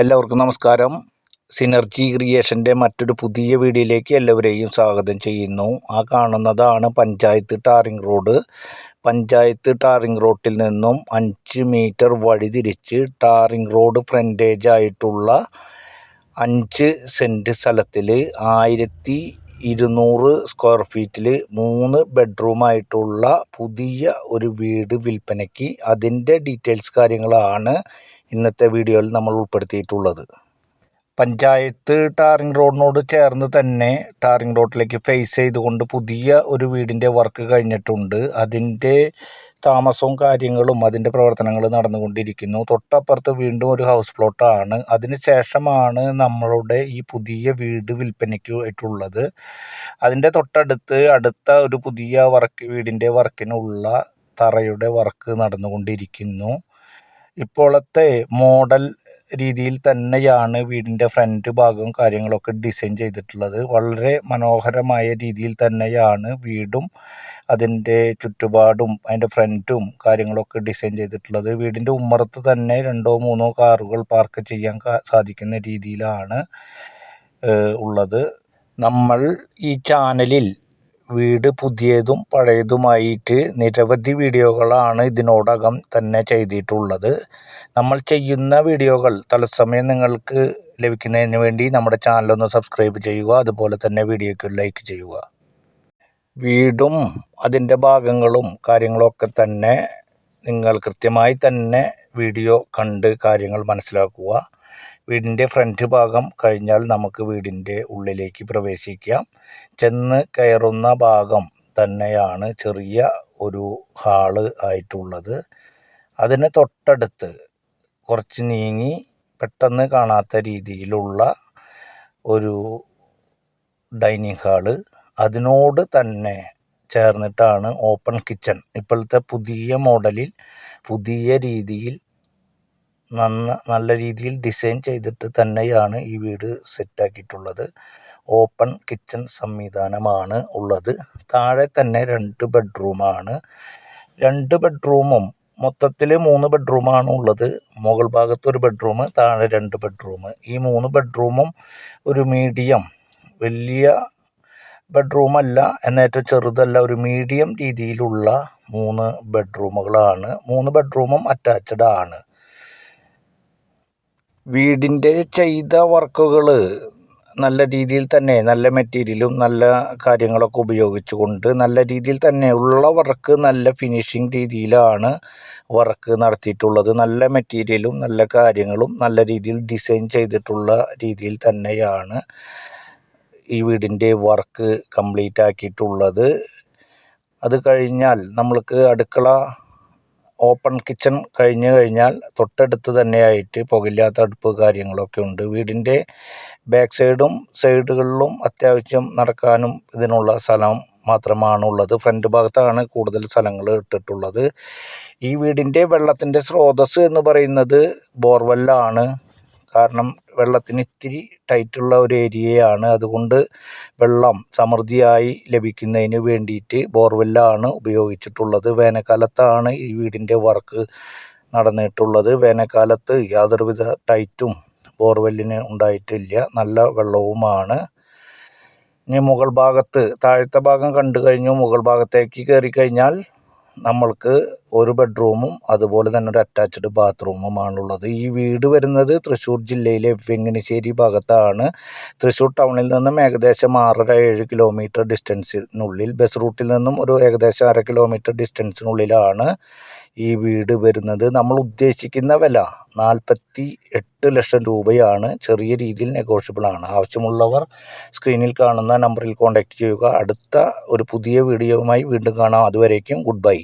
എല്ലാവർക്കും നമസ്കാരം. സിനർജി ക്രിയേഷന്റെ മറ്റൊരു പുതിയ വീഡിയോയിലേക്ക് എല്ലാവരെയും സ്വാഗതം ചെയ്യുന്നു. ആ കാണുന്നതാണ് panchayat tarring road. Panchayat tarring റോഡിൽ നിന്നും അഞ്ച് മീറ്റർ വഴി തിരിച്ച് ടാറിംഗ് റോഡ് ഫ്രണ്ടേജ് ആയിട്ടുള്ള അഞ്ച് സെന്റ് സ്ഥലത്തിൽ ആയിരത്തി ഇരുന്നൂറ് സ്ക്വയർ ഫീറ്റിൽ മൂന്ന് ബെഡ്റൂമായിട്ടുള്ള പുതിയ ഒരു വീട് വിൽപ്പനയ്ക്ക് അതിന്റെ ഡീറ്റെയിൽസ് കാര്യങ്ങളാണ് ഇന്നത്തെ വീഡിയോയിൽ നമ്മൾ ഉൾപ്പെടുത്തിയിട്ടുള്ളത്. പഞ്ചായത്ത് ടാറിംഗ് റോഡിനോട് ചേർന്ന് തന്നെ ടാറിംഗ് റോഡിലേക്ക് ഫേസ് ചെയ്തുകൊണ്ട് പുതിയ ഒരു വീടിന്റെ വർക്ക് കഴിഞ്ഞിട്ടുണ്ട്. അതിന്റെ താമസവും കാര്യങ്ങളും അതിന്റെ പ്രവർത്തനങ്ങളും നടന്നുകൊണ്ടിരിക്കുന്നു. തൊട്ടപ്പുറത്ത് വീണ്ടും ഒരു ഹൗസ് പ്ലോട്ടാണ് അതിന് ശേഷമാണ് നമ്മളുടെ ഈ പുതിയ വീട് വിൽപ്പനയ്ക്ക് ആയിട്ടുള്ളത് അതിന്റെ തൊട്ടടുത്ത് അടുത്ത ഒരു പുതിയ വർക്ക് വീടിന്റെ വർക്കിനുള്ള തറയുടെ വർക്ക് നടന്നുകൊണ്ടിരിക്കുന്നു. ഇപ്പോഴത്തെ മോഡൽ രീതിയിൽ തന്നെയാണ് വീടിന്റെ ഫ്രണ്ട് ഭാഗവും കാര്യങ്ങളൊക്കെ ഡിസൈൻ ചെയ്തിട്ടുള്ളത്. വളരെ മനോഹരമായ രീതിയിൽ തന്നെയാണ് വീടും അതിന്റെ ചുറ്റുപാടും അതിന്റെ ഫ്രണ്ടും കാര്യങ്ങളൊക്കെ ഡിസൈൻ ചെയ്തിട്ടുള്ളത്. വീടിന്റെ ഉമ്മറത്ത് തന്നെ രണ്ടോ മൂന്നോ കാറുകൾ പാർക്ക് ചെയ്യാൻ സാധിക്കുന്ന രീതിയിലാണ് ഉള്ളത്. നമ്മൾ ഈ ചാനലിൽ വീട് പുതിയതും പഴയതുമായിട്ട് നിരവധി വീഡിയോകളാണ് ഇതിനോടകം തന്നെ ചെയ്തിട്ടുള്ളത്. നമ്മൾ ചെയ്യുന്ന വീഡിയോകൾ തത്സമയം നിങ്ങൾക്ക് ലഭിക്കുന്നതിന് വേണ്ടി നമ്മുടെ ചാനലൊന്ന് സബ്സ്ക്രൈബ് ചെയ്യുക അതുപോലെ തന്നെ വീഡിയോയ്ക്ക് ലൈക്ക് ചെയ്യുക. വീടും അതിന്റെ ഭാഗങ്ങളും കാര്യങ്ങളൊക്കെ തന്നെ നിങ്ങൾ കൃത്യമായി തന്നെ വീഡിയോ കണ്ട് കാര്യങ്ങൾ മനസ്സിലാക്കുക. വീടിന്റെ ഫ്രണ്ട് ഭാഗം കഴിഞ്ഞാൽ നമുക്ക് വീടിന്റെ ഉള്ളിലേക്ക് പ്രവേശിക്കാം. ചെന്ന് കയറുന്ന ഭാഗം തന്നെയാണ് ചെറിയ ഒരു ഹാൾ ആയിട്ടുള്ളത്. അതിന് തൊട്ടടുത്ത് കുറച്ച് നീങ്ങി പെട്ടെന്ന് കാണാത്ത രീതിയിലുള്ള ഒരു ഡൈനിങ് ഹാൾ. അതിനോട് തന്നെ ചേർന്നിട്ടാണ് ഓപ്പൺ കിച്ചൺ. ഇപ്പോഴത്തെ പുതിയ മോഡലിൽ പുതിയ രീതിയിൽ നന്ന നല്ല രീതിയിൽ ഡിസൈൻ ചെയ്തിട്ട് തന്നെയാണ് ഈ വീട് സെറ്റാക്കിയിട്ടുള്ളത്. ഓപ്പൺ കിച്ചൺ സംവിധാനമാണ് ഉള്ളത്. താഴെ തന്നെ രണ്ട് ബെഡ്റൂമാണ്. രണ്ട് ബെഡ്റൂമും മൊത്തത്തിൽ മൂന്ന് ബെഡ്റൂമാണ് ഉള്ളത്. മുകൾ ഭാഗത്ത് ഒരു ബെഡ്റൂം താഴെ രണ്ട് ബെഡ്റൂം. ഈ മൂന്ന് ബെഡ്റൂമും ഒരു മീഡിയം വലിയ ബെഡ്റൂമല്ല എന്നേറ്റവും ചെറുതല്ല ഒരു മീഡിയം രീതിയിലുള്ള മൂന്ന് ബെഡ്റൂമുകളാണ് മൂന്ന് ബെഡ്റൂമും അറ്റാച്ച്ഡ് ആണ്. വീടിന്റെ ചെയ്ത വർക്കുകൾ നല്ല രീതിയിൽ തന്നെ നല്ല മെറ്റീരിയലും നല്ല കാര്യങ്ങളൊക്കെ ഉപയോഗിച്ചുകൊണ്ട് നല്ല രീതിയിൽ തന്നെ ഉള്ള വർക്ക് നല്ല ഫിനിഷിംഗ് രീതിയിലാണ് വർക്ക് നടത്തിയിട്ടുള്ളത്. നല്ല മെറ്റീരിയലും നല്ല കാര്യങ്ങളും നല്ല രീതിയിൽ ഡിസൈൻ ചെയ്തിട്ടുള്ള രീതിയിൽ തന്നെയാണ്. ഈ വീടിന്റെ വർക്ക് കംപ്ലീറ്റ് ആക്കിയിട്ടുള്ളത്. അത് കഴിഞ്ഞാൽ നമ്മൾക്ക് അടുക്കള ഓപ്പൺ കിച്ചൺ കഴിഞ്ഞ് കഴിഞ്ഞാൽ തൊട്ടടുത്ത് തന്നെയായിട്ട് പുകയില്ലാത്ത അടുപ്പ് കാര്യങ്ങളൊക്കെ ഉണ്ട്. വീടിന്റെ ബാക്ക് സൈഡും സൈഡുകളിലും അത്യാവശ്യം നടക്കാനും ഇതിനുള്ള സ്ഥലം മാത്രമാണ് ഉള്ളത് ഫ്രണ്ട് ഭാഗത്താണ് കൂടുതൽ സ്ഥലങ്ങൾ ഇട്ടിട്ടുള്ളത്. ഈ വീടിന്റെ വെള്ളത്തിന്റെ സ്രോതസ്സ് എന്ന് പറയുന്നത് ബോർവെല്ലാണ്. കാരണം വെള്ളത്തിന് ഇത്തിരി ടൈറ്റുള്ള ഒരു ഏരിയയാണ്. അതുകൊണ്ട് വെള്ളം സമൃദ്ധിയായി ലഭിക്കുന്നതിന് വേണ്ടിയിട്ട് ബോർവെല്ലാണ് ഉപയോഗിച്ചിട്ടുള്ളത്. വേനൽക്കാലത്താണ് ഈ വീടിന്റെ വർക്ക് നടന്നിട്ടുള്ളത്. വേനൽക്കാലത്ത് യാതൊരുവിധ ടൈറ്റും ബോർവെല്ലിന് ഉണ്ടായിട്ടില്ല. നല്ല വെള്ളവുമാണ്. ഇനി മുകൾ ഭാഗത്ത് താഴത്തെ ഭാഗം കണ്ടു കഴിഞ്ഞു. മുകൾ ഭാഗത്തേക്ക് കയറി കഴിഞ്ഞാൽ നമ്മൾക്ക് ഒരു ബെഡ്റൂമും അതുപോലെ തന്നെ ഒരു അറ്റാച്ച്ഡ് ബാത്റൂമുമാണുള്ളത് ഈ വീട് വരുന്നത് തൃശ്ശൂർ ജില്ലയിലെ വെങ്ങനശ്ശേരി ഭാഗത്താണ്. തൃശ്ശൂർ ടൗണിൽ നിന്നും ഏകദേശം ആറര ഏഴ് കിലോമീറ്റർ ഡിസ്റ്റൻസിനുള്ളിൽ ബസ് റൂട്ടിൽ നിന്നും ഒരു ഏകദേശം അര കിലോമീറ്റർ ഡിസ്റ്റൻസിനുള്ളിലാണ് ഈ വീട് വരുന്നത്. നമ്മൾ ഉദ്ദേശിക്കുന്ന വില നാൽപ്പത്തി എട്ട് ലക്ഷം രൂപയാണ്. ചെറിയ രീതിയിൽ നെഗോഷ്യബിൾ ആണ്. ആവശ്യമുള്ളവർ സ്ക്രീനിൽ കാണുന്ന നമ്പറിൽ കോൺടാക്റ്റ് ചെയ്യുക. അടുത്ത ഒരു പുതിയ വീഡിയോയുമായി വീണ്ടും കാണാം. അതുവരേക്കും ഗുഡ് ബൈ